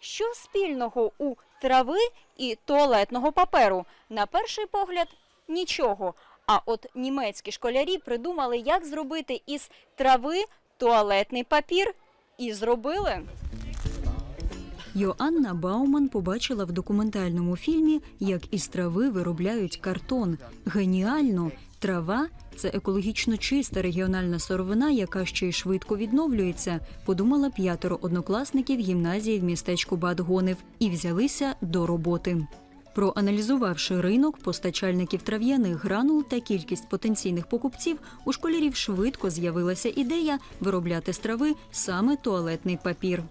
Що спільного у трави і туалетного паперу? На перший погляд нічого. А от німецькі школярі придумали, як зробити із трави туалетний папір. І зробили. Йоанна Бауман побачила в документальному фільмі, як із трави виробляють картон. Геніально! Трава це екологічно чиста регіональна сировина, яка ще й швидко відновлюється. Подумала п'ятеро однокласників гімназії в містечку Бадгонив і взялися до роботи. Проаналізувавши ринок постачальників трав'яних гранул та кількість потенційних покупців, у школярів швидко з'явилася ідея виробляти з трави саме туалетний папір.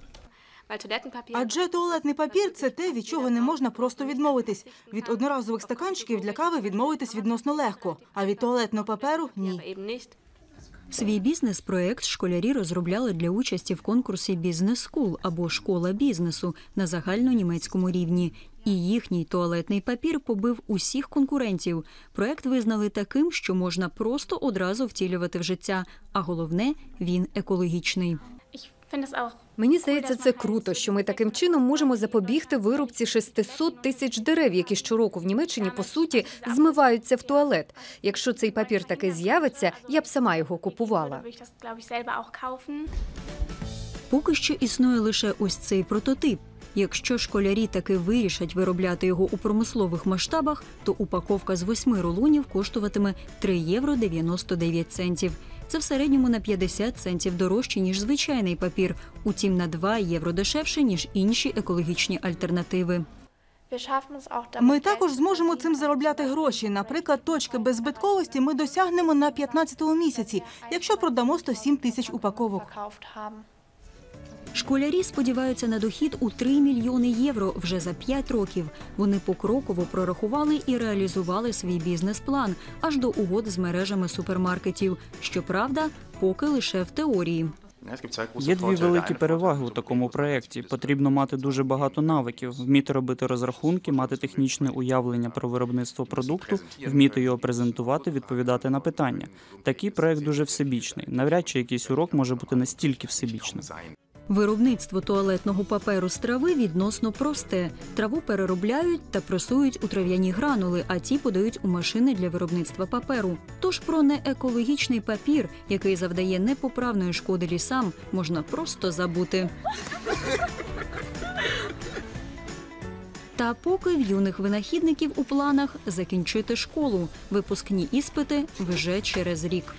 Адже туалетний папір це те, від чого не можна просто відмовитись. Від одноразових стаканчиків для кави відмовитись відносно легко, а від туалетного паперу ні. Свій бізнес-проект школярі розробляли для участі в конкурсі Бізнес Скул або Школа бізнесу на загальнонімецькому рівні. І їхній туалетний папір побив усіх конкурентів. Проект визнали таким, що можна просто одразу втілювати в життя. А головне, він екологічний. Мені здається, це круто, що ми таким чином можемо запобігти вирубці 600 тисяч дерев, які щороку в Німеччині по суті змиваються в туалет. Якщо цей папір таки з'явиться, я б сама його купувала. Поки що існує лише ось цей прототип. Якщо школярі таки вирішать виробляти його у промислових масштабах, то упаковка з восьми рулонів коштуватиме 3 євро 99 центів. Це в середньому на 50 центів дорожче, ніж звичайний папір, утім на 2 євро дешевше, ніж інші екологічні альтернативи. Ми також зможемо цим заробляти гроші. Наприклад, точки беззбитковості ми досягнемо на 15-му місяці, якщо продамо 107 тисяч упаковок. Школярі сподіваються на дохід у 3 мільйони євро вже за 5 років. Вони покроково прорахували і реалізували свій бізнес-план аж до угод з мережами супермаркетів. Щоправда, поки лише в теорії. Є дві великі переваги у такому проєкті. Потрібно мати дуже багато навиків, вміти робити розрахунки, мати технічне уявлення про виробництво продукту, вміти його презентувати, відповідати на питання. Такий проєкт дуже всебічний. Навряд чи якийсь урок може бути настільки всебічним. Виробництво туалетного паперу з трави відносно просте. Траву переробляють та пресують у трав'яні гранули, а ті подають у машини для виробництва паперу. Тож про неекологічний папір, який завдає непоправної шкоди лісам, можна просто забути. Та поки в юних винахідників у планах закінчити школу, випускні іспити вже через рік.